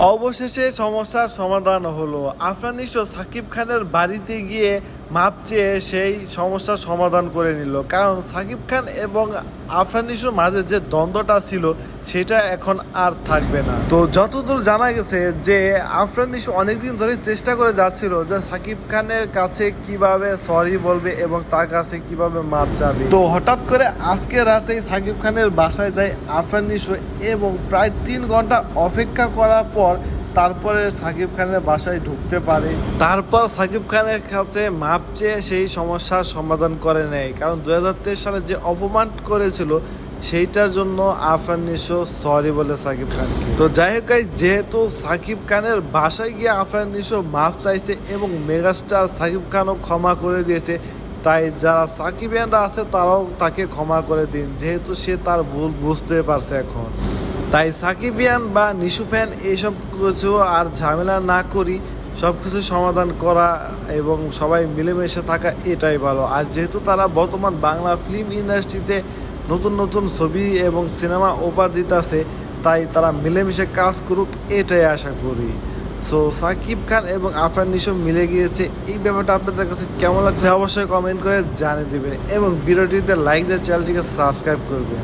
অবশেষে সমস্যার সমাধান হলো। আফরানিস ও সাকিব খানের বাড়িতে গিয়ে মাপ চেয়ে সেই সমস্যার সমাধান করে নিল। কারণ সাকিব খান এবং আফরানিসের মাঝে যে দ্বন্দ্বটা ছিল, সেটা এখন আর থাকবে না। তো যতদূর জানা গেছে যে আফরানিস অনেকদিন ধরে চেষ্টা করে যাচ্ছিল যে সাকিব খানের কাছে কীভাবে সরি বলবে এবং তার কাছে কীভাবে মাপ চাবে। তো হঠাৎ করে আজকে রাতেই সাকিব খানের বাসায় যায় আফরানিস এবং প্রায় তিন ঘণ্টা অপেক্ষা করার পর তারপরে সাকিব খানের বাসায় ঢুকতে পারে। তারপর সাকিব খানের কাছে মাপ চেয়ে সেই সমস্যার সমাধান করে নেয়। কারণ দু হাজার তেইশ সালে যে অপমান করেছিল, সেইটার জন্য আফরান নিশো সরি বলে সাকিব খানকে। তো যাই হোক যেহেতু সাকিব খানের বাসায় গিয়ে আফরান নিশো মাপ চাইছে এবং মেগাস্টার সাকিব খানও ক্ষমা করে দিয়েছে, তাই যারা সাকিবিয়ানরা আছে তারাও তাকে ক্ষমা করে দিন। যেহেতু সে তার ভুল বুঝতে পারছে এখন। তাই সাকিবিয়ান বা নিশু ফ্যান এইসব কিছু আর ঝামেলা না করি সব কিছু সমাধান করা এবং সবাই মিলেমিশে থাকা এটাই ভালো। আর যেহেতু তারা বর্তমান বাংলা ফিল্ম ইন্ডাস্ট্রিতে নতুন নতুন ছবি এবং সিনেমা ওপার দিতেছে, তাই তারা মিলেমিশে কাজ করুক এটাই আশা করি। সো সাকিব খান এবং আফরান নিশো মিলে গিয়েছে। এই ব্যাপারটা আপনাদের কাছে কেমন লাগছে অবশ্যই কমেন্ট করে জানিয়ে দেবেন এবং ভিডিওটিতে লাইক দিয়ে চ্যানেলটিকে সাবস্ক্রাইব করবেন।